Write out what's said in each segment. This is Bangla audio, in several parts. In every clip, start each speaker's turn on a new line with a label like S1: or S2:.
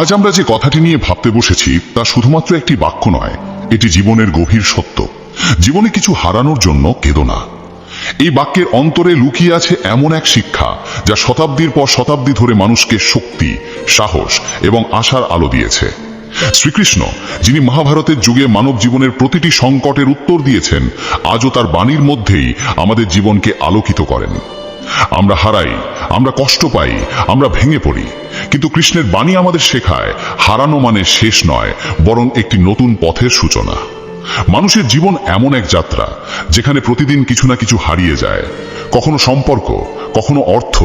S1: আজ আমরা যে কথাটি নিয়ে ভাবতে বসেছি, তা শুধুমাত্র একটি বাক্য নয়, এটি জীবনের গভীর সত্য। জীবনে কিছু হারানোর জন্য কেঁদো না। এই বাক্যের অন্তরে লুকিয়ে আছে এমন এক শিক্ষা, যা শতাব্দীর পর শতাব্দী ধরে মানুষকে শক্তি, সাহস এবং আশার আলো দিয়েছে। শ্রীকৃষ্ণ, যিনি মহাভারতের যুগে মানব জীবনের প্রতিটি সংকটের উত্তর দিয়েছেন, আজও তার বাণীর মধ্যেই আমাদের জীবনকে আলোকিত করেন। আমরা হারাই, আমরা কষ্ট পাই, আমরা ভেঙে পড়ি। কিন্তু কৃষ্ণের বাণী আমাদের শেখায়, হারানো মানে শেষ নয়, বরং একটি নতুন পথের সূচনা। মানুষের জীবন এমন এক যাত্রা, যেখানে প্রতিদিন কিছু না কিছু হারিয়ে যায়। কখনো সম্পর্ক, কখনো অর্থ,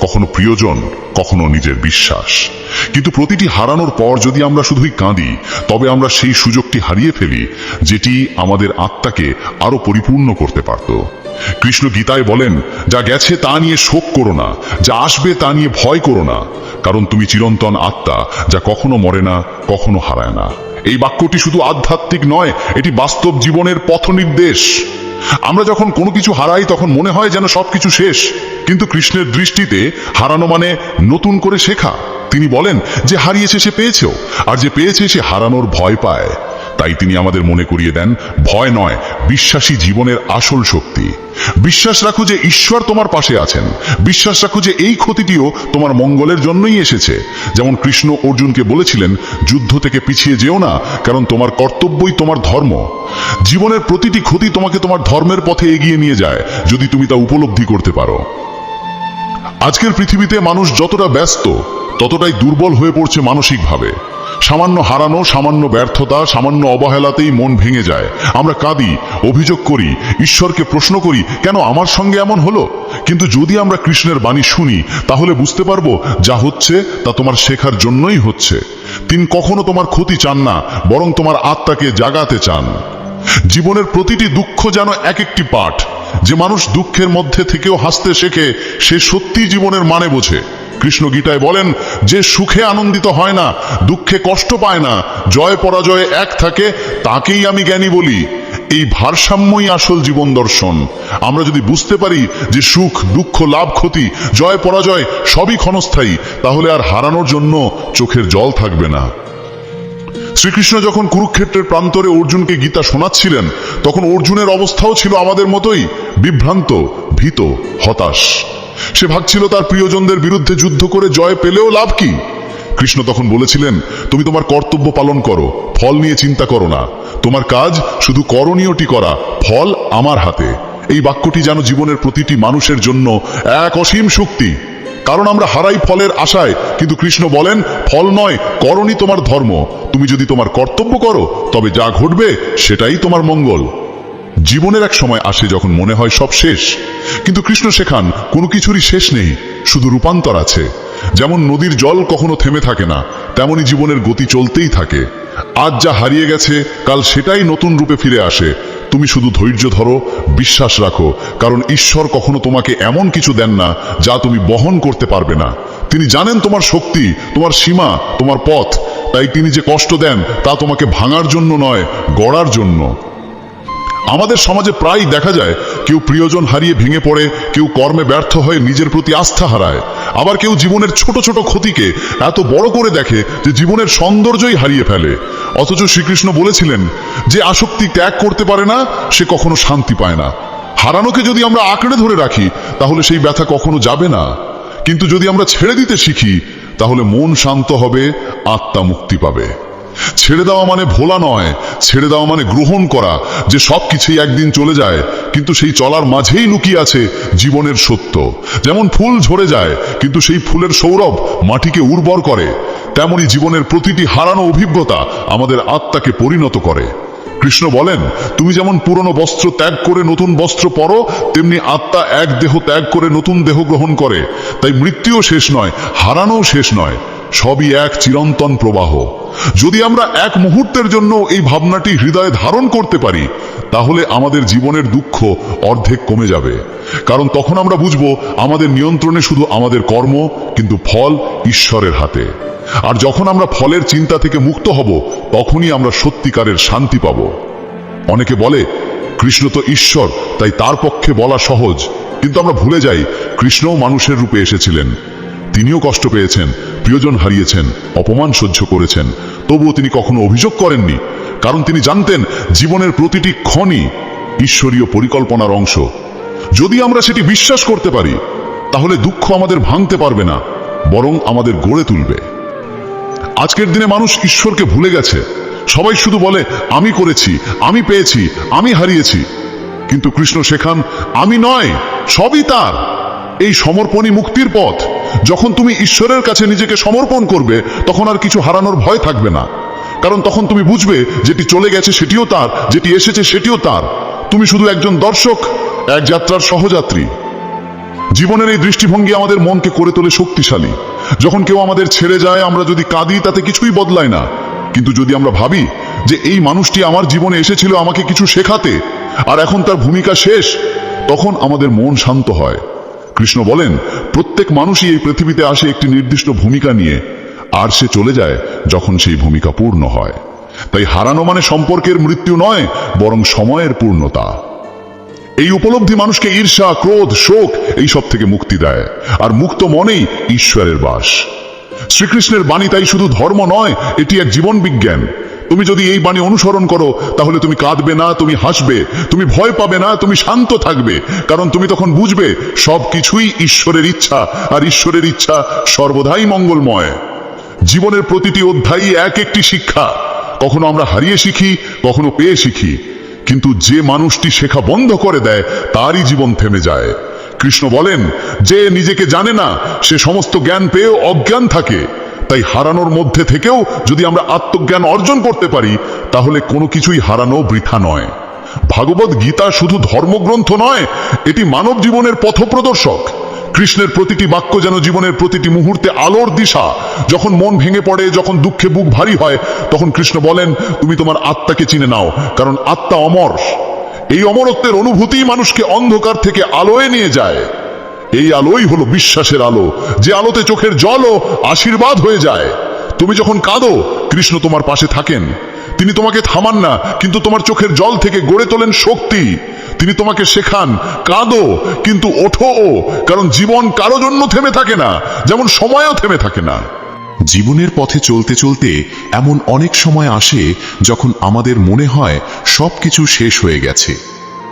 S1: কখনো প্রিয়জন, কখনো নিজের বিশ্বাস। কিন্তু প্রতিটি হারানোর পর যদি আমরা শুধুই কাঁদি, তবে আমরা সেই সুযোগটি হারিয়ে ফেলি, যেটি আমাদের আত্মাকে আরও পরিপূর্ণ করতে পারত। কৃষ্ণ গীতায় বলেন, যা গেছে তা নিয়ে শোক করো না, যা আসবে তা নিয়ে ভয় করো না, কারণ তুমি চিরন্তন আত্মা, যা কখনো মরে না, কখনো হারায় না। এই বাক্যটি শুধু আধ্যাত্মিক নয়, এটি বাস্তব জীবনের পথ নির্দেশ। আমরা যখন কোনো কিছু হারাই, তখন মনে হয় যেন সবকিছু শেষ। কিন্তু কৃষ্ণের দৃষ্টিতে হারানো মানে নতুন করে শেখা। তিনি বলেন, যে হারিয়েছে সে পেয়েছেও, আর যে পেয়েছে সে হারানোর ভয় পায়। তাই তিনি আমাদের মনে করিয়ে দেন, ভয় নয়, বিশ্বাসী জীবনের আসল শক্তি। বিশ্বাস রাখো যে ঈশ্বর তোমার পাশে আছেন। বিশ্বাস রাখো যে এই ক্ষতিটিও তোমার মঙ্গলের জন্যই এসেছে। যেমন কৃষ্ণ অর্জুনকে বলেছিলেন, যুদ্ধ থেকে পিছিয়ে যেও না, কারণ তোমার কর্তব্যই তোমার ধর্ম। জীবনের প্রতিটি ক্ষতি তোমাকে তোমার ধর্মের পথে এগিয়ে নিয়ে যায়, যদি তুমি তা উপলব্ধি করতে পারো। আজকের পৃথিবীতে মানুষ যতটা ব্যস্ত, ততটাই দুর্বল হয়ে পড়ছে মানসিকভাবে। সামান্য হারানো, সামান্য ব্যর্থতা, সামান্য অবহেলাতেই মন ভেঙে যায়। আমরা কাঁদি, অভিযোগ করি, ঈশ্বরকে প্রশ্ন করি, কেন আমার সঙ্গে এমন হলো? কিন্তু যদি আমরা কৃষ্ণের বাণী শুনি, তাহলে বুঝতে পারব যা হচ্ছে তা তোমার শেখার জন্যই হচ্ছে। তিনি, কখনো তোমার ক্ষতি চান না, বরং তোমার আত্মাকে জাগাতে চান। জীবনের প্রতিটি দুঃখ যেন এক একটি পাঠ। যে মানুষ দুঃখের মধ্যে থেকেও হাসতে শেখে, সে সত্যি জীবনের মানে বোঝে। কৃষ্ণ গীতায় বলেন, যে সুখে আনন্দিত হয় না, দুঃখে কষ্ট পায় না, জয় পরাজয়ে এক থাকে, তাকেই আমি জ্ঞানী বলি। এই ভারসাম্যই আসল জীবন দর্শন। আমরা যদি বুঝতে পারি যে সুখ, দুঃখ, লাভ, ক্ষতি, জয়, পরাজয় সবই ক্ষণস্থায়ী, তাহলে আর হারানোর জন্য চোখের জল থাকবে না। শ্রীকৃষ্ণ যখন কুরুক্ষেত্রের প্রান্তরে অর্জুনকে গীতা শোনাচ্ছিলেন, তখন অর্জুনের অবস্থাও ছিল আমাদের মতোই বিভ্রান্ত, ভীত, হতাশ। সে ভাবছিল তার প্রিয়জনদের বিরুদ্ধে যুদ্ধ করে জয় পেলেও লাভ কি? কৃষ্ণ তখন বলেছিলেন, তুমি তোমার কর্তব্য পালন করো, ফল নিয়ে চিন্তা করো না। তোমার কাজ শুধু করণীয়টি করা, ফল আমার হাতে। এই বাক্যটি যেন জীবনের প্রতিটি মানুষের জন্য এক অসীম শক্তি। কারণ আমরা হারাই ফলের আশায়, কিন্তু কৃষ্ণ বলেন, ফল নয়, করণই তোমার ধর্ম। তুমি যদি তোমার কর্তব্য করো, তবে যা ঘটবে সেটাই তোমার মঙ্গল। জীবনের এক সময় আসে যখন মনে হয় সব শেষ। কিন্তু কৃষ্ণ শেখান কোনো কিছুরই শেষ নেই, শুধু রূপান্তর আছে। যেমন নদীর জল কখনো থেমে থাকে না, তেমনি জীবনের গতি চলতেই থাকে। আজ যা হারিয়ে গেছে, কাল সেটাই নতুন রূপে ফিরে আসে। তুমি শুধু ধৈর্য ধরো, বিশ্বাস রাখো, কারণ ঈশ্বর কখনো তোমাকে এমন কিছু দেন না, যা তুমি বহন করতে পারবে না। তিনি জানেন তোমার শক্তি, তোমার সীমা, তোমার পথ। তাই তিনি যে কষ্ট দেন, তা তোমাকে ভাঙার জন্য নয়, গড়ার জন্য। আমাদের সমাজে প্রায় দেখা যায় কেউ প্রিয়জন হারিয়ে ভেঙে পড়ে, কেউ কর্মে ব্যর্থ হয়ে নিজের প্রতি আস্থা হারায়। আবার কেউ জীবনের ছোট ছোট ক্ষতিকে এত বড় করে দেখে যে জীবনের সৌন্দর্যই হারিয়ে ফেলে। অথচ শ্রীকৃষ্ণ বলেছিলেন, যে আসক্তি ত্যাগ করতে পারে না, সে কখনো শান্তি পায় না। হারানোকে যদি আমরা আঁকড়ে ধরে রাখি, তাহলে সেই ব্যথা কখনো যাবে না। কিন্তু যদি আমরা ছেড়ে দিতে শিখি, তাহলে মন শান্ত হবে, আত্মা মুক্তি পাবে। ছেড়ে দেওয়া মানে ভোলা নয়, ছেড়ে দেওয়া মানে গ্রহণ করা, যে সব কিছুই একদিন চলে যায় কিন্তু সেই চলার মাঝেই লুকিয়ে আছে জীবনের সত্য। যেমন ফুল ঝরে যায়, কিন্তু সেই ফুলের সৌরভ মাটিকে উর্বর করে। তেমনি জীবনের প্রতিটি হারানো অভিজ্ঞতা আমাদের আত্মাকে পরিণত করে। কৃষ্ণ বলেন, তুমি যেমন পুরনো বস্ত্র ত্যাগ করে নতুন বস্ত্র পরো, তেমনি আত্মা এক দেহ ত্যাগ করে নতুন দেহ গ্রহণ করে। তাই মৃত্যুও শেষ নয়, হারানোও শেষ নয়, সবই এক চিরন্তন প্রবাহ। যদি আমরা এক মুহূর্তের জন্য এই ভাবনাটি হৃদয়ে ধারণ করতে পারি তাহলে আমাদের জীবনের দুঃখ অর্ধেক কমে যাবে। কারণ তখন আমরা বুঝব আমাদের নিয়ন্ত্রণে শুধু আমাদের কর্ম, কিন্তু ফল ঈশ্বরের হাতে। আর যখন আমরা ফলের চিন্তা থেকে মুক্ত হব, তখনই আমরা সত্যিকারের শান্তি পাব। অনেকে বলে, কৃষ্ণ তো ঈশ্বর, তাই তার পক্ষে বলা সহজ। কিন্তু আমরা ভুলে যাই, কৃষ্ণও মানুষের রূপে এসেছিলেন। তিনিও কষ্ট পেয়েছেন, প্রিয়জন হারিয়েছেন, অপমান সহ্য করেছেন। তবুও তিনি কখনো অভিযোগ করেননি। কারণ তিনি জানতেন জীবনের প্রতিটি ক্ষণই ঈশ্বরীয় পরিকল্পনার অংশ। যদি আমরা সেটি বিশ্বাস করতে পারি, তাহলে দুঃখ আমাদের ভাঙতে পারবে না, বরং আমাদের গড়ে তুলবে। আজকের দিনে মানুষ ঈশ্বরকে ভুলে গেছে। সবাই শুধু বলে, আমি করেছি, আমি পেয়েছি, আমি হারিয়েছি। কিন্তু কৃষ্ণ শেখান, আমি নয়, সবই তার। এই সমর্পণই মুক্তির পথ। যখন তুমি ঈশ্বরের কাছে নিজেকে সমর্পণ করবে, তখন আর কিছু হারানোর ভয় থাকবে না। কারণ তখন তুমি বুঝবে যেটি চলে গেছে সেটিও তার, যেটি এসেছে সেটিও তার। তুমি শুধু একজন দর্শক, এক যাত্রার সহযাত্রী। জীবনের এই দৃষ্টিভঙ্গি আমাদের মনকে করে তোলে শক্তিশালী। যখন কেউ আমাদের ছেড়ে যায়, আমরা যদি কাঁদি, তাতে কিছুই বদলায় না। কিন্তু যদি আমরা ভাবি যে এই মানুষটি আমার জীবনে এসেছিল আমাকে কিছু শেখাতে, আর এখন তার ভূমিকা শেষ, তখন আমাদের মন শান্ত হয়। কৃষ্ণ বলেন, প্রত্যেক মানুষই এই পৃথিবীতে আসে একটি নির্দিষ্ট ভূমিকা নিয়ে। আর সে চলে যায় যখন সেই ভূমিকা পূর্ণ হয়। তাই হারানো মানে সম্পর্কের মৃত্যু নয়, বরং সময়ের পূর্ণতা। এই উপলব্ধি মানুষকে ঈর্ষা, ক্রোধ, শোক এই সব থেকে মুক্তি দেয়, আর মুক্ত মনেই ঈশ্বরের বাস। শ্রীকৃষ্ণের বাণী তাই শুধু ধর্ম নয়, এটি এক জীবন বিজ্ঞান। তুমি যদি এই বাণী অনুসরণ করো, তাহলে তুমি কাঁদবে না, তুমি হাসবে, তুমি ভয় পাবে না, তুমি শান্ত থাকবে, কারণ তুমি তখন বুঝবে সব কিছুই ঈশ্বরের ইচ্ছা, আর ঈশ্বরের ইচ্ছা সর্বদাই মঙ্গলময়। জীবনের প্রতিটি অধ্যায়ই এক একটি শিক্ষা। কখনো আমরা হারিয়ে শিখি, কখনো পেয়ে শিখি। কিন্তু যে মানুষটি শেখা বন্ধ করে দেয়, তারই জীবন থেমে যায়। কৃষ্ণ বলেন, যে নিজেকে জানে না, সে সমস্ত জ্ঞান পেয়েও অজ্ঞান থাকে। তাই হারানোর মধ্যে থেকেও যদি আমরা আত্মজ্ঞান অর্জন করতে পারি, তাহলে কোনো কিছুই হারানো বৃথা নয়। ভাগবত গীতা শুধু ধর্মগ্রন্থ নয়, এটি মানব জীবনের পথপ্রদর্শক। কৃষ্ণের প্রতিটি বাক্য যেন জীবনের প্রতিটি মুহূর্তে আলোর দিশা। যখন মন ভেঙে পড়ে, যখন দুঃখে বুক ভারী হয়, তখন কৃষ্ণ বলেন, তুমি তোমার আত্মাকে চিনে নাও, কারণ আত্মা অমর। এই অমরত্বের অনুভূতি মানুষকে অন্ধকার থেকে আলোয় নিয়ে যায়। এই আলোই হলো বিশ্বাসের আলো, যে আলোতে চোখের জলও আশীর্বাদ হয়ে যায়। তুমি যখন কাঁদো, কৃষ্ণ তোমার পাশে থাকেন। তিনি তোমাকে থামান না, কিন্তু তোমার চোখের জল থেকে গড়ে তোলেন শক্তি। তিনি তোমাকে শেখান, কাঁদো, কিন্তু ওঠো কারণ জীবন কারও জন্য থেমে থাকে না, যেমন সময়ও থেমে থাকে না।
S2: জীবনের পথে চলতে চলতে এমন অনেক সময় আসে যখন আমাদের মনে হয় সবকিছু শেষ হয়ে গেছে।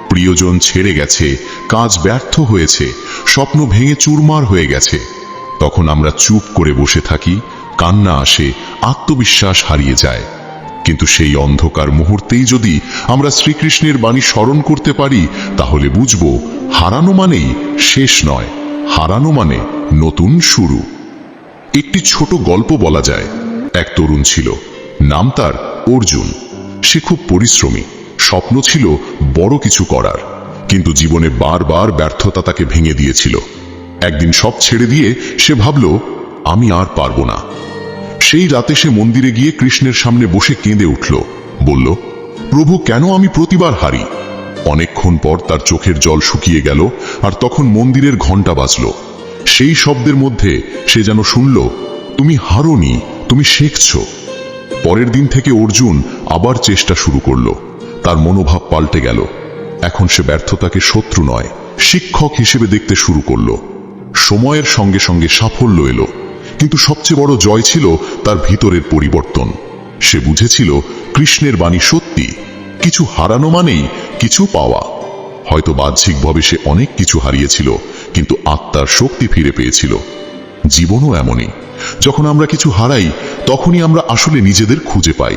S2: প্রিয়জন ছেড়ে গেছে, কাজ ব্যর্থ হয়েছে, স্বপ্ন ভেঙে চুরমার হয়ে গেছে। তখন আমরা চুপ করে বসে থাকি, কান্না আসে, আত্মবিশ্বাস হারিয়ে যায়। কিন্তু সেই অন্ধকার মুহূর্তেই যদি আমরা শ্রীকৃষ্ণের বাণী স্মরণ করতে পারি, তাহলে বুঝব হারানো মানেই শেষ নয়, হারানো মানে নতুন শুরু। একটি ছোট গল্প বলা যায়। এক তরুণ ছিল, নাম তার অর্জুন। সে খুব পরিশ্রমী, স্বপ্ন ছিল বড় কিছু করার, কিন্তু জীবনে বারবার ব্যর্থতা তাকে ভেঙে দিয়েছিল। একদিন সব ছেড়ে দিয়ে সে ভাবল, আমি আর পারব না। সেই রাতে সে মন্দিরে গিয়ে কৃষ্ণের সামনে বসে কেঁদে উঠল। বলল, প্রভু, কেন আমি প্রতিবার হারি? অনেকক্ষণ পর তার চোখের জল শুকিয়ে গেল আর তখন মন্দিরের ঘণ্টা বাজল। সেই শব্দের মধ্যে সে যেন শুনল, তুমি হারোনি, তুমি শেখছ। পরের দিন থেকে অর্জুন আবার চেষ্টা শুরু করল। তার মনোভাব পাল্টে গেল। এখন সে ব্যর্থতাকে শত্রু নয়, শিক্ষক হিসেবে দেখতে শুরু করল। সময়ের সঙ্গে সঙ্গে সাফল্য এলো। কিন্তু সবচেয়ে বড় জয় ছিল তার ভিতরের পরিবর্তন। সে বুঝেছিল কৃষ্ণের বাণী সত্যি, কিছু হারানো মানেই কিছু পাওয়া। হয়তো বাহ্যিকভাবে সে অনেক কিছু হারিয়েছিল, কিন্তু আত্মার শক্তি ফিরে পেয়েছিল। জীবনও এমনই, যখন আমরা কিছু হারাই, তখনই আমরা আসলে নিজেদের খুঁজে পাই।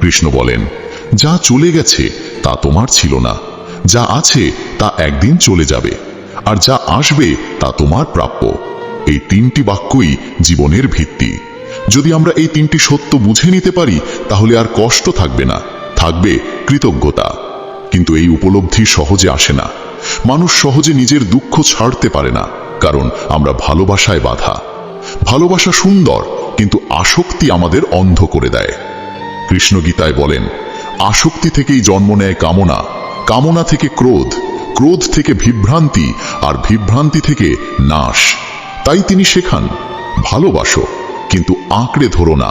S2: কৃষ্ণ বলেন, যা চলে গেছে, তা তোমার ছিল না। যা আছে, তা একদিন চলে যাবে। আর যা আসবে, তা তোমার প্রাপ্য। এই তিনটি বাক্যই জীবনের ভিত্তি। যদি আমরা এই তিনটি সত্য বুঝে নিতে পারি, তাহলে আর কষ্ট থাকবে না, থাকবে কৃতজ্ঞতা। কিন্তু এই উপলব্ধি সহজে আসে না। মানুষ সহজে নিজের দুঃখ ছাড়তে পারে না, কারণ আমরা ভালোবাসায় বাধা। ভালোবাসা সুন্দর, কিন্তু আসক্তি আমাদের অন্ধ করে দেয়। কৃষ্ণ গীতায় বলেন, আসক্তি থেকেই জন্ম নেয় কামনা। কামনা থেকে ক্রোধ ক্রোধ থেকে বিভ্রান্তি, আর বিভ্রান্তি থেকে নাশ। তাই তিনি শেখান, ভালোবাসো, কিন্তু আঁকড়ে ধরো না।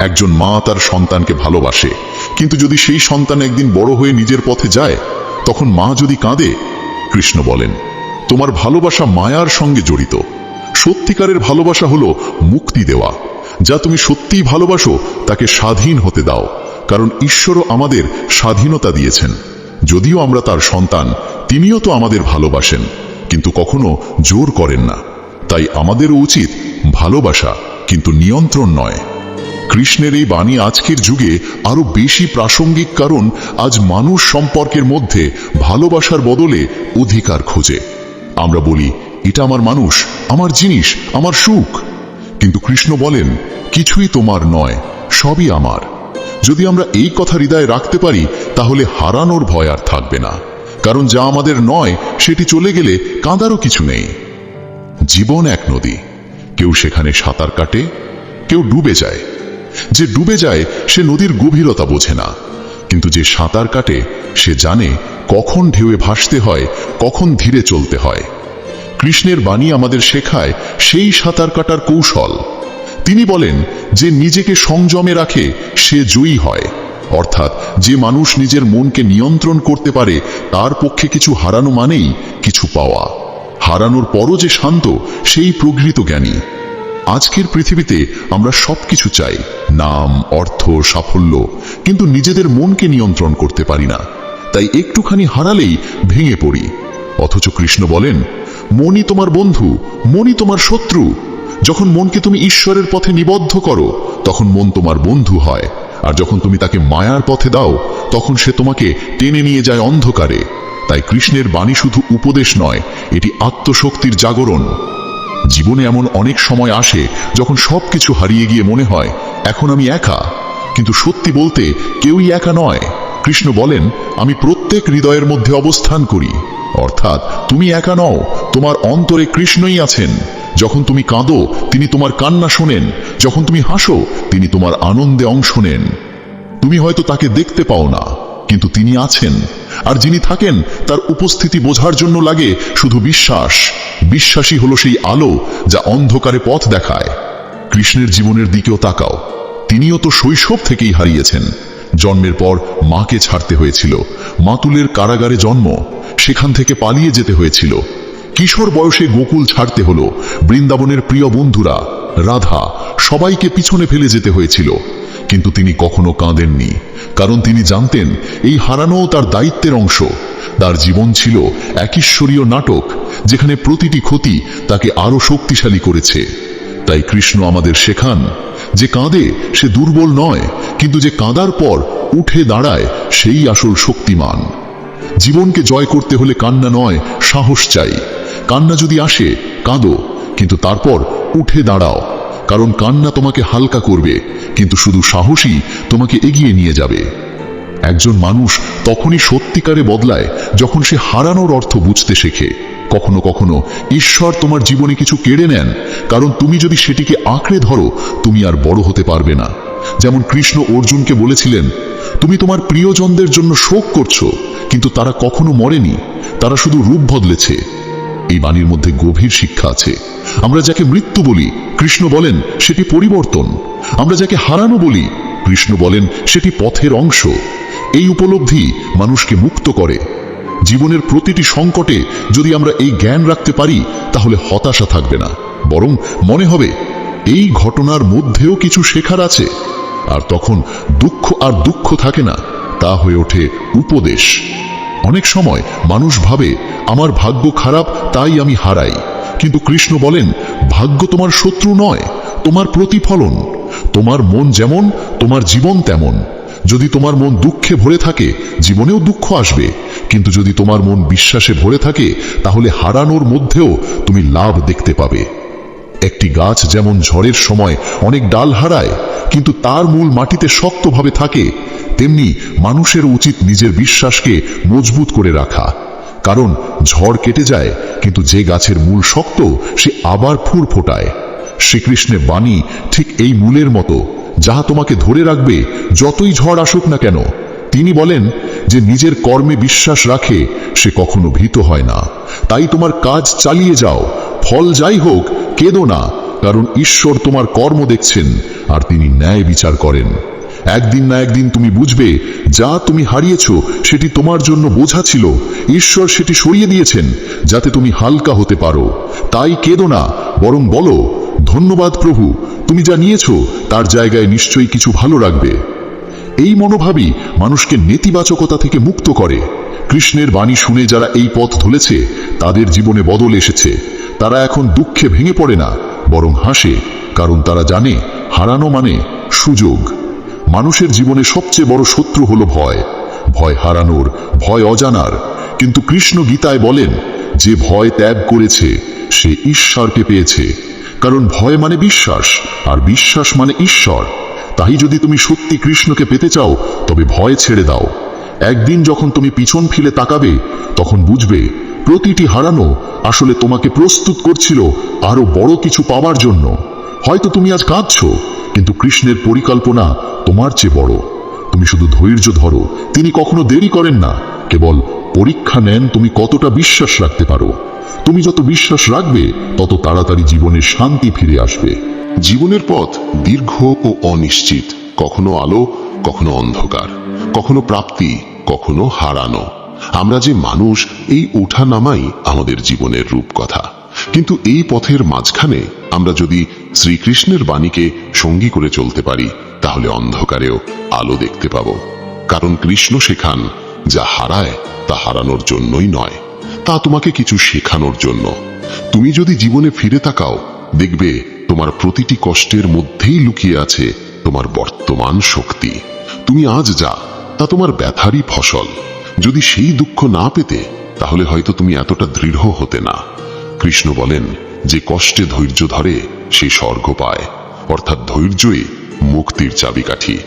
S2: একজন মা তার সন্তানকে ভালোবাসে, কিন্তু যদি সেই সন্তান একদিন বড় হয়ে নিজের পথে যায়, তখন মা যদি কাঁদে, কৃষ্ণ বলেন, তোমার ভালোবাসা মায়ার সঙ্গে জড়িত। সত্যিকারের ভালোবাসা হলো মুক্তি দেওয়া। যা তুমি সত্যিই ভালোবাসো, তাকে স্বাধীন হতে দাও, কারণ ঈশ্বরও আমাদের স্বাধীনতা দিয়েছেন। যদিও আমরা তার সন্তান, তিনিও তো আমাদের ভালোবাসেন, কিন্তু কখনো জোর করেন না। তাই আমাদেরও উচিত ভালোবাসা, কিন্তু নিয়ন্ত্রণ নয়। কৃষ্ণের এই বাণী আজকের যুগে আরও বেশি প্রাসঙ্গিক কারণ আজ মানুষ সম্পর্কের মধ্যে ভালোবাসার বদলে অধিকার খোঁজে। আমরা বলি, এটা আমার মানুষ, আমার জিনিস, আমার সুখ। কিন্তু কৃষ্ণ বলেন, কিছুই তোমার নয়, সবই আমার। যদি আমরা এই কথা হৃদয়ে রাখতে পারি, তাহলে হারানোর ভয় আর থাকবে না। কারণ যা আমাদের নয়, সেটি চলে গেলে কাঁদারও কিছু নেই। জীবন এক নদী। কেউ সেখানে সাঁতার কাটে, কেউ ডুবে যায়। যে ডুবে যায়, সে নদীর গভীরতা বোঝে না। কিন্তু যে সাঁতার কাটে, সে জানে কখন ঢেউয়ে ভাসতে হয়, কখন ধীরে চলতে হয়। কৃষ্ণের বাণী আমাদের শেখায় সেই সাঁতার কাটার কৌশল। তিনি বলেন, যে নিজেকে সংযমে রাখে, সে জয়ী হয়। অর্থাৎ যে মানুষ নিজের মনকে নিয়ন্ত্রণ করতে পারে, তার পক্ষে কিছু হারানো মানেই কিছু পাওয়া। হারানোর পরও যে শান্ত, সেই প্রকৃত জ্ঞানী। আজকের পৃথিবীতে আমরা সবকিছু চাই, নাম, অর্থ, সাফল্য, কিন্তু নিজেদের মনকে নিয়ন্ত্রণ করতে পারি না। তাই একটুখানি হারালেই ভেঙে পড়ি। অথচ কৃষ্ণ বলেন, মনই তোমার বন্ধু, মনই তোমার শত্রু। যখন মনকে তুমি ঈশ্বরের পথে নিবদ্ধ করো, তখন মন তোমার বন্ধু হয়। আর যখন তুমি তাকে মায়ার পথে দাও, তখন সে তোমাকে টেনে নিয়ে যায় অন্ধকারে। তাই কৃষ্ণের বাণী শুধু উপদেশ নয়, এটি আত্মশক্তির জাগরণ। জীবনে এমন অনেক সময় আসে যখন সবকিছু হারিয়ে গিয়ে মনে হয়, এখন আমি একা। কিন্তু সত্যি বলতে কেউই একা নয়। কৃষ্ণ বলেন, আমি প্রত্যেক হৃদয়ের মধ্যে অবস্থান করি। অর্থাৎ তুমি একা নও, তোমার অন্তরে কৃষ্ণই আছেন। যখন তুমি কাঁদো, তিনি তোমার কান্না শোনেন। যখন তুমি হাসো, তিনি তোমার আনন্দে অংশ নেন। তুমি হয়তো তাকে দেখতে পাও না, কিন্তু তিনি আছেন। আর যিনি থাকেন, তার উপস্থিতি বোঝার জন্য লাগে শুধু বিশ্বাস। বিশ্বাসী হলো সেই আলো যা অন্ধকারে পথ দেখায়। কৃষ্ণের জীবনের দিকেও তাকাও। তিনিও তো শৈশব থেকেই হারিয়েছেন। জন্মের পর মাকে ছাড়তে হয়েছিল। মাতুলের কারাগারে জন্ম। সেখান থেকে পালিয়ে যেতে হয়েছিল। কিশোর বয়সে গোকুল ছাড়তে হলো। বৃন্দাবনের প্রিয় বন্ধুরা, রাধা সবাইকে পিছনে ফেলে যেতে হয়েছিল। কিন্তু তিনি কখনো কাঁদেননি, কারণ তিনি জানতেন এই হারানোও তার দায়িত্বের অংশ। তার জীবন ছিল এক ঈশ্বরীয় নাটক, যেখানে প্রতিটি ক্ষতি তাকে আরও শক্তিশালী করেছে। তাই কৃষ্ণ আমাদের শেখান যে কাঁদে সে দুর্বল নয়, কিন্তু যে কাঁদার পর উঠে দাঁড়ায় সেই আসল শক্তিমান। জীবনকে জয় করতে হলে কান্না নয়, সাহস চাই। কান্না যদি আসে, কাঁদো, কিন্তু তারপর উঠে দাঁড়াও। কারণ কান্না তোমাকে হালকা করবে, কিন্তু শুধু সাহসী তোমাকে এগিয়ে নিয়ে যাবে। একজন মানুষ তখনই সত্যিকারে বদলায় যখন সে হারানোর অর্থ বুঝতে শেখে। কখনো কখনো ঈশ্বর তোমার জীবনে কিছু কেড়ে নেন, কারণ তুমি যদি সেটিকে আঁকড়ে ধরো, তুমি আর বড় হতে পারবে না। যেমন কৃষ্ণ অর্জুনকে বলেছিলেন, তুমি তোমার প্রিয়জনদের জন্য শোক করছ, কিন্তু তারা কখনো মরেনি, তারা শুধু রূপ বদলেছে। এই বাণীর মধ্যে গভীর শিক্ষা আছে। আমরা যাকে মৃত্যু বলি, কৃষ্ণ বলেন সেটি পরিবর্তন। আমরা যাকে হারানো বলি, কৃষ্ণ বলেন সেটি পথের অংশ। এই উপলব্ধি মানুষকে মুক্ত করে। জীবনের প্রতিটি সংকটে যদি আমরা এই জ্ঞান রাখতে পারি, তাহলে হতাশা থাকবে না। বরং মনে হবে, এই ঘটনার মধ্যেও কিছু শেখার আছে। আর তখন দুঃখ আর দুঃখ থাকে না, তা হয়ে ওঠে উপদেশ। অনেক সময় মানুষ ভাবে আমার ভাগ্য খারাপ, তাই আমি হারাই। কিন্তু কৃষ্ণ বলেন, ভাগ্য তোমার শত্রু নয়, তোমার প্রতিফলন। তোমার মন যেমন, তোমার জীবন তেমন। যদি তোমার মন দুঃখে ভরে থাকে, জীবনেও দুঃখ আসবে। কিন্তু যদি তোমার মন বিশ্বাসে ভরে থাকে, তাহলে হারানোর মধ্যেও তুমি লাভ দেখতে পাবে। একটি গাছ যেমন ঝড়ের সময় অনেক ডাল হারায়, কিন্তু তার মূল মাটিতে শক্তভাবে থাকে, তেমনি মানুষের উচিত নিজের বিশ্বাসকে মজবুত করে রাখা। কারণ ঝড় কেটে যায়, কিন্তু যে গাছের মূল শক্ত, সে আবার ফুল ফোটায়। শ্রীকৃষ্ণের বাণী ঠিক এই মূলের মতো, যাহা তোমাকে ধরে রাখবে, যতই ঝড় আসুক না কেন। তিনি বলেন যে নিজের কর্মে বিশ্বাস রাখে, সে কখনো ভীত হয় না। তাই তোমার কাজ চালিয়ে যাও, ফল যাই হোক, কেঁদো না, কারণ ঈশ্বর তোমার কর্ম দেখছেন, আর তিনি ন্যায় বিচার করেন। একদিন না একদিন তুমি বুঝবে, যা তুমি হারিয়েছ, সেটি তোমার জন্য বোঝা ছিল ঈশ্বর সেটি সরিয়ে দিয়েছেন, যাতে তুমি হালকা হতে পারো। তাই কেঁদো না, বরং বলো, ধন্যবাদ প্রভু, তুমি যা নিয়েছো, তার জায়গায় নিশ্চয়ই কিছু ভালো রাখবে। এই মনোভাবই মানুষকে নেতিবাচকতা থেকে মুক্ত করে। কৃষ্ণের বাণী শুনে যারা এই পথ ধরেছে তাদের জীবনে বদল এসেছে। তারা এখন দুঃখে ভেঙে পড়ে না, বরং হাসে, কারণ তারা জানে, হারানো মানে সুযোগ। মানুষের জীবনে সবচেয়ে বড় শত্রু হলো ভয়। ভয় হারানোর, ভয় অজানার। কিন্তু কৃষ্ণ গীতায় বলেন, যে ভয় ত্যাগ করেছে, সে ঈশ্বরকে পেয়েছে। কারণ ভয় মানে বিশ্বাস, আর বিশ্বাস মানে ঈশ্বর। তাই যদি তুমি সত্যি কৃষ্ণকে পেতে চাও, তবে ভয় ছেড়ে দাও। একদিন যখন তুমি পিছন ফিরে তাকাবে, তখন বুঝবে, প্রতিটি হারানো আসলে তোমাকে প্রস্তুত করছিল আরও বড় কিছু পাওয়ার জন্য। হয়তো তুমি আজ কাঁদছ, কিন্তু কৃষ্ণের পরিকল্পনা তোমার চেয়ে বড়। তুমি শুধু ধৈর্য ধরো, তিনি কখনো দেরি করেন না, কেবল পরীক্ষা নেন, তুমি কতটা বিশ্বাস রাখতে পারো। তুমি যত বিশ্বাস রাখবে, তত তাড়াতাড়ি জীবনে শান্তি ফিরে আসবে।
S3: জীবনের পথ দীর্ঘ ও অনিশ্চিত, কখনো আলো, কখনো অন্ধকার, কখনো প্রাপ্তি, কখনো হারানো। আমরা যে মানুষ, এই ওঠা নামাই আমাদের জীবনের রূপকথা। কিন্তু এই পথের মাঝখানে আমরা যদি শ্রীকৃষ্ণের বাণীকে সঙ্গী করে চলতে পারি, তাহলে অন্ধকারেও আলো দেখতে পাব। কারণ কৃষ্ণ শেখান যা হারায় তা হারানোর জন্যই নয়। তা তোমাকে কিছু শেখানোর জন্য। তুমি যদি জীবনে ফিরে তাকাও, দেখবে তোমার প্রতিটি কষ্টের মধ্যেই লুকিয়ে আছে তোমার বর্তমান শক্তি। তুমি আজ যা, তা তোমার ব্যথারই ফসল। যদি সেই দুঃখ না পেতে, তাহলে হয়তো তুমি এতটা দৃঢ় হতে না। কৃষ্ণ বলেন, যে কষ্টে ধৈর্য ধরে, সে স্বর্গ পায়। অর্থাৎ ধৈর্যই মুক্তির চাবিকাঠি।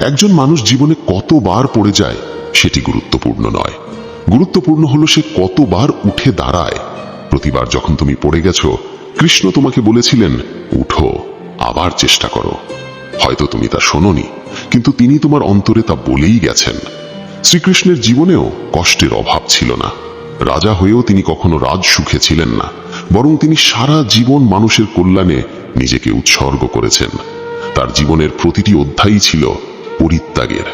S3: একজন মানুষ জীবনে কতবার পড়ে যায় সেটি গুরুত্বপূর্ণ নয়। গুরুত্বপূর্ণ হলো সে কতবার উঠে দাঁড়ায়। প্রতিবার যখন তুমি পড়ে গেছো, কৃষ্ণ তোমাকে বলেছিলেন, উঠো, আবার চেষ্টা করো। হয়তো তুমি তা শোনোনি, কিন্তু তিনি তোমার অন্তরে তা বলেই গেছেন। শ্রীকৃষ্ণের জীবনেও কষ্টের অভাব ছিল না। রাজা হয়েও তিনি কখনো রাজ সুখে ছিলেন না, বরং তিনি সারা জীবন মানুষের কল্যাণে নিজেকে উৎসর্গ করেছেন। তার জীবনের প্রতিটি অধ্যায়ই ছিল পরিত্যাগের।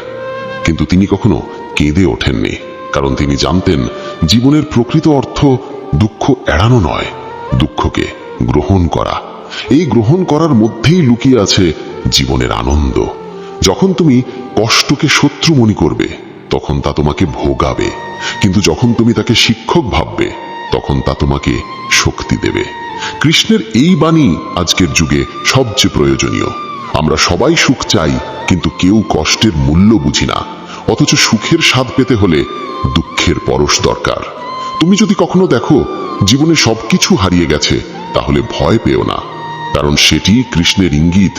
S3: কিন্তু তিনি কখনো কেঁদে ওঠেননি, কারণ তিনি জানতেন জীবনের প্রকৃত অর্থ দুঃখ এড়ানো নয়, দুঃখকে গ্রহণ করা। এই গ্রহণ করার মধ্যেই লুকিয়ে আছে জীবনের আনন্দ। যখন তুমি কষ্টকে শত্রু মনে করবে, তখন তা তোমাকে ভোগাবে। কিন্তু যখন তুমি তাকে শিক্ষক ভাববে, তখন তা তোমাকে শক্তি দেবে। কৃষ্ণের এই বাণী আজকের যুগে সবচেয়ে প্রয়োজনীয়। আমরা সবাই সুখ চাই, কিন্তু কেউ কষ্টের মূল্য বুঝি না। অথচ সুখের স্বাদ পেতে হলে দুঃখের পরশ দরকার। তুমি যদি কখনো দেখো, জীবনে সবকিছু হারিয়ে গেছে, তাহলে ভয় পেও না। কারণ সেটি কৃষ্ণের ইঙ্গিত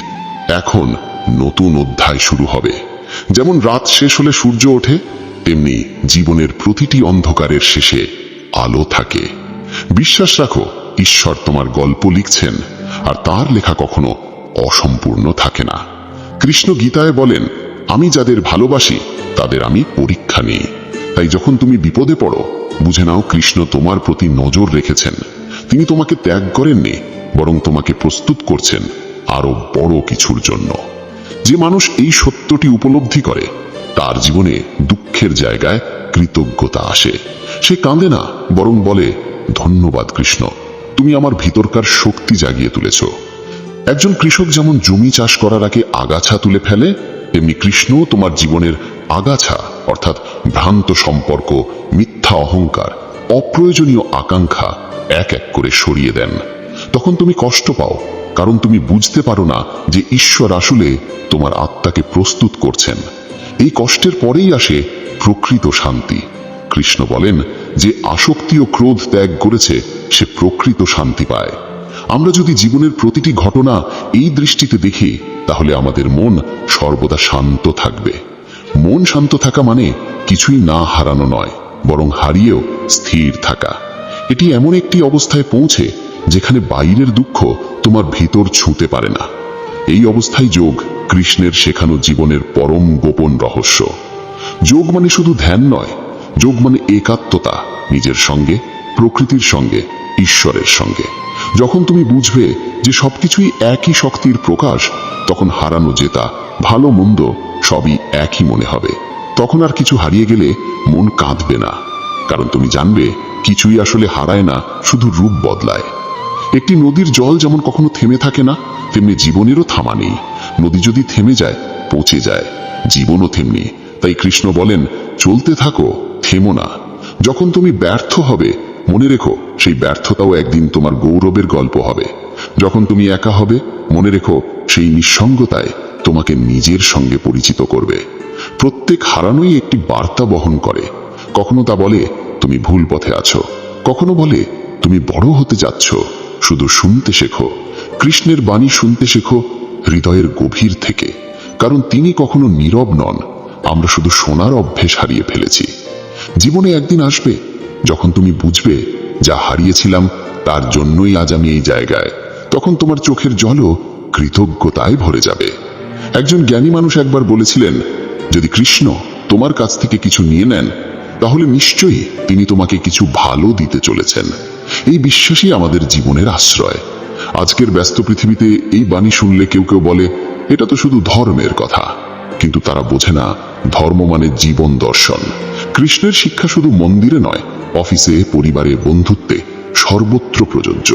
S3: এখন নতুন অধ্যায় শুরু হবে। যেমন রাত শেষ হলে সূর্য ওঠে, তেমনি জীবনের প্রতিটি অন্ধকারের শেষে আলো থাকে। বিশ্বাস রাখো, ঈশ্বর তোমার গল্প লিখছেন, আর তার লেখা কখনো অসম্পূর্ণ থাকে না। কৃষ্ণ গীতায় বলেন আমি যাদের ভালোবাসি, তাদের আমি পরীক্ষা নিই। তাই যখন তুমি বিপদে পড়ো, বুঝে নাও কৃষ্ণ তোমার প্রতি নজর রেখেছেন। তিনি তোমাকে ত্যাগ করেননি, বরং তোমাকে প্রস্তুত করছেন আরও বড় কিছুর জন্য। যে মানুষ এই সত্যটি উপলব্ধি করে, তার জীবনে দুঃখের জায়গায় কৃতজ্ঞতা আসে। সে কাঁদে না, বরং বলে, ধন্যবাদ কৃষ্ণ, তুমি আমার ভিতরকার শক্তি জাগিয়ে তুলেছ। একজন কৃষক যেমন জমি চাষ করার আগে আগাছা তুলে ফেলে তেমনি কৃষ্ণ তোমার জীবনের আগাছা, অর্থাৎ ভ্রান্ত সম্পর্ক, মিথ্যা অহংকার, অপ্রয়োজনীয় আকাঙ্ক্ষা এক এক করে সরিয়ে দেন। তখন তুমি কষ্ট পাও, কারণ তুমি বুঝতে পারো না যে ঈশ্বর আসলে তোমার আত্মাকে প্রস্তুত করছেন। এই কষ্টের পরেই আসে প্রকৃত শান্তি। কৃষ্ণ বলেন, যে আসক্তি ও ক্রোধ ত্যাগ করেছে, সে প্রকৃত শান্তি পায়। আমরা যদি জীবনের প্রতিটি ঘটনা এই দৃষ্টিতে দেখি, তাহলে আমাদের মন সর্বদা শান্ত থাকবে। মন শান্ত থাকা মানে কিছুই না হারানো নয়, বরং হারিয়েও স্থির থাকা। এটি এমন একটি অবস্থায় পৌঁছে যেখানে বাইরের দুঃখ তোমার ভিতর ছুঁতে পারে না। এই অবস্থায় যোগ কৃষ্ণের শেখানো জীবনের পরম গোপন রহস্য। যোগ মানে শুধু ধ্যান নয়, যোগ মানে একাত্মতা, নিজের সঙ্গে, প্রকৃতির সঙ্গে, ঈশ্বরের সঙ্গে। যখন তুমি বুঝবে যে সবকিছুই একই শক্তির প্রকাশ, তখন হারানো জেতা, ভালো মন্দ সবই একই মনে হবে। তখন আর কিছু হারিয়ে গেলে মন কাঁদবে না, কারণ তুমি জানবে কিছুই আসলে হারায় না, শুধু রূপ বদলায়। একটি নদীর জল যেমন কখনো থেমে থাকে না, তেমনি জীবনেরও থামা নেই। নদী যদি থেমে যায়, পচে যায়। জীবনও থেমনি তাই কৃষ্ণ বলেন, চলতে থাকো, থেমো না। যখন তুমি ব্যর্থ হবে, মনে রেখো সেই ব্যর্থতাও একদিন তোমার গৌরবের গল্প হবে। যখন তুমি একা হবে, মনে রেখো সেই নিঃসঙ্গতায় তোমাকে নিজের সঙ্গে পরিচিত করবে। প্রত্যেক হারানোই একটি বার্তা বহন করে। কখনো তা বলে, তুমি ভুল পথে আছো। কখনো বলে, তুমি বড় হতে যাচ্ছ। শুধু শুনতে শেখো। কৃষ্ণের বাণী শুনতে শেখো হৃদয়ের গভীর থেকে। কারণ তিনি কখনো নীরব নন। আমরা শুধু শোনার অভ্যেস হারিয়ে ফেলেছি। জীবনে একদিন আসবে যখন তুমি বুঝবে যা হারিয়েছিলাম, তার জন্যই আজ আমি এই জায়গায়। তখন তোমার চোখের জলও কৃতজ্ঞতায় ভরে যাবে। একজন জ্ঞানী মানুষ একবার বলেছিলেন, যদি কৃষ্ণ তোমার কাছ থেকে কিছু নিয়ে নেন, তাহলে নিশ্চয়ই তিনি তোমাকে কিছু ভালো দিতে চলেছেন। এই বিশ্বাসই আমাদের জীবনের আশ্রয়। আজকের ব্যস্ত পৃথিবীতে এই বাণী শুনলে কেউ কেউ বলে, এটা তো শুধু ধর্মের কথা। কিন্তু তারা বোঝে না, ধর্ম মানে জীবন দর্শন। কৃষ্ণের শিক্ষা শুধু মন্দিরে নয়, অফিসে, পরিবারে, বন্ধুত্বে সর্বত্র প্রযোজ্য।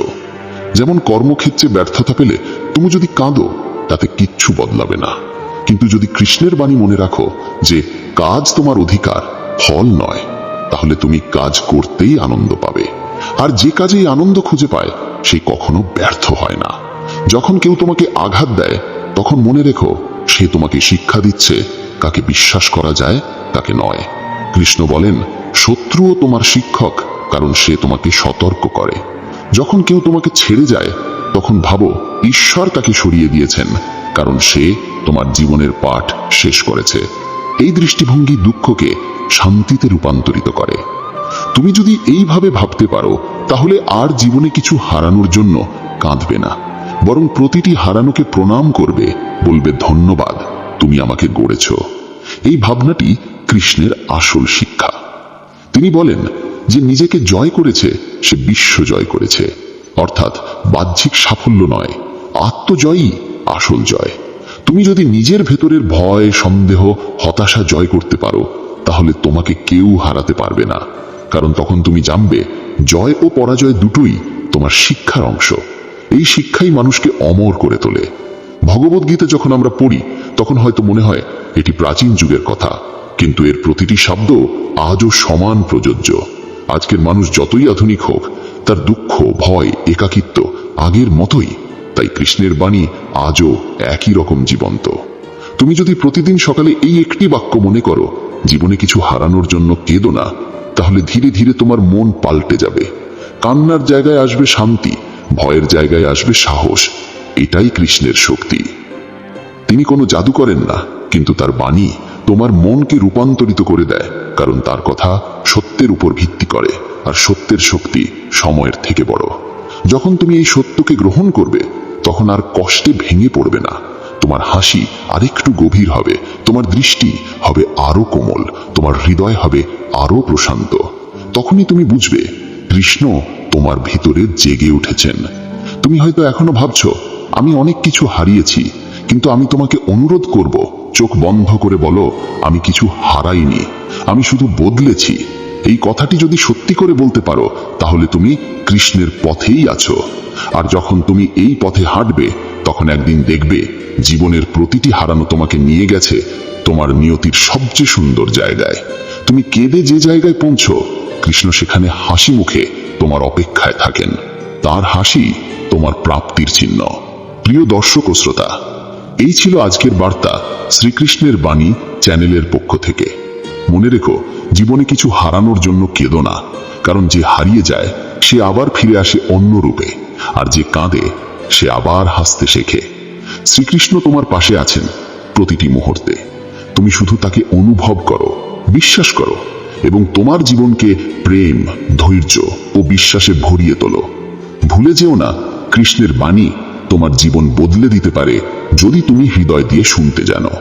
S3: যেমন কর্মক্ষেত্রে ব্যর্থতা পেলে তুমি যদি কাঁদো, তাতে কিচ্ছু বদলাবে না। কিন্তু যদি কৃষ্ণের বাণী মনে রাখো যে কাজ তোমার অধিকার, ফল নয়, তাহলে তুমি কাজ করতেই আনন্দ পাবে। আর যে কাজেই আনন্দ খুঁজে পায়, সে কখনো ব্যর্থ হয় না। যখন কেউ তোমাকে আঘাত দেয়, তখন মনে রেখো, সে তোমাকে শিক্ষা দিচ্ছে, কাকে বিশ্বাস করা যায়, তাকে নয়। কৃষ্ণ বলেন, শত্রুও তোমার শিক্ষক, কারণ সে তোমাকে সতর্ক করে। যখন কেউ তোমাকে ছেড়ে যায়, তখন ভাবো, ঈশ্বর তাকে সরিয়ে দিয়েছেন, কারণ সে তোমার জীবনের পাঠ শেষ করেছে। এই দৃষ্টিভঙ্গি দুঃখকে শান্তিতে রূপান্তরিত করে। তুমি যদি এইভাবে ভাবতে পারো, তাহলে আর জীবনে কিছু হারানোর জন্য কাঁদবে না। বরং প্রতিটি হারানোকে প্রণাম করবে, বলবে, ধন্যবাদ, তুমি আমাকে গড়েছ। এই ভাবনাটি কৃষ্ণের আসল শিক্ষা। তিনি বলেন যে নিজেকে জয় করেছে, সে বিশ্ব জয় করেছে। অর্থাৎ বাহ্যিক সাফল্য নয়, আত্মজয়ই আসল জয়। তুমি যদি নিজের ভেতরের ভয়, সন্দেহ, হতাশা জয় করতে পারো, তাহলে তোমাকে কেউ হারাতে পারবে না। কারণ তখন তুমি জানবে, জয় ও পরাজয় দুটোই তোমার শিক্ষার অংশ। এই শিক্ষাই মানুষকে অমর করে তোলে। ভগবদ্গীতা যখন আমরা পড়ি, তখন হয়তো মনে হয় এটি প্রাচীন যুগের কথা। কিন্তু এর প্রতিটি শব্দ আজও সমান প্রযোজ্য। আজকের মানুষ যতই আধুনিক হোক, তার দুঃখ, ভয়, একাকিত্ব আগের মতোই। তাই কৃষ্ণের বাণী আজও একই রকম জীবন্ত। তুমি যদি প্রতিদিন সকালে এই একটি বাক্য মনে করো, জীবনে কিছু হারানোর জন্য কেঁদো না, তাহলে ধীরে ধীরে তোমার মন পাল্টে যাবে। কান্নার জায়গায় আসবে শান্তি, ভয়ের জায়গায় আসবে সাহস। এটাই কৃষ্ণের শক্তি। তিনি কোনো জাদু করেন না, কিন্তু তার বাণী তোমার মনকে রূপান্তরিত করে দেয়, কারণ তার কথা সত্যের উপর ভিত্তি করে, আর সত্যের শক্তি সময়ের থেকে বড়। যখন তুমি এই সত্যকে গ্রহণ করবে, তখন আর কষ্টে ভেঙে পড়বে না। তোমার হাসি আরেকটু গভীর হবে, তোমার দৃষ্টি হবে আরও কোমল, তোমার হৃদয় হবে আরও প্রশান্ত। তখনই তুমি বুঝবে, কৃষ্ণ তোমার ভিতরে জেগে উঠেছেন। তুমি হয়তো এখনও ভাবছ, আমি অনেক কিছু হারিয়েছি কিন্তু আমি তোমাকে অনুরোধ করব, চোখ বন্ধ করে বলো, আমি কিছু হারাইনি। আমি শুধু বদলেছি। এই কথাটি যদি সত্যি করে বলতে পারো, তাহলে তুমি কৃষ্ণের পথেই আছো। আর যখন তুমি এই পথে হাঁটবে, তখন একদিন দেখবে, জীবনের প্রতিটি হারানো তোমাকে নিয়ে গেছে, তোমার নিয়তির সবচেয়ে সুন্দর জায়গায়। তুমি কেঁদে যে জায়গায় পৌঁছো, কৃষ্ণ সেখানে হাসি মুখে তোমার অপেক্ষায় থাকেন। তার হাসি তোমার প্রাপ্তির চিহ্ন। প্রিয় দর্শক ও শ্রোতা এই ছিল আজকের বার্তা শ্রীকৃষ্ণের বাণী চ্যানেলের পক্ষ থেকে। মনে রেখো, জীবনে কিছু হারানোর জন্য কেঁদো না, কারণ যে হারিয়ে যায়, সে আবার ফিরে আসে অন্য রূপে, আর যে কাঁদে, সে আবার হাসতে শেখে। শ্রীকৃষ্ণ তোমার পাশে আছেন প্রতিটি মুহূর্তে। তুমি শুধু তাকে অনুভব করো, বিশ্বাস করো, এবং তোমার জীবনকে প্রেম, ধৈর্য ও বিশ্বাসে ভরিয়ে তোলো। ভুলে যেও না, কৃষ্ণের বাণী তোমার জীবন বদলে দিতে পারে যদি তুমি হৃদয় দিয়ে শুনতে জানো।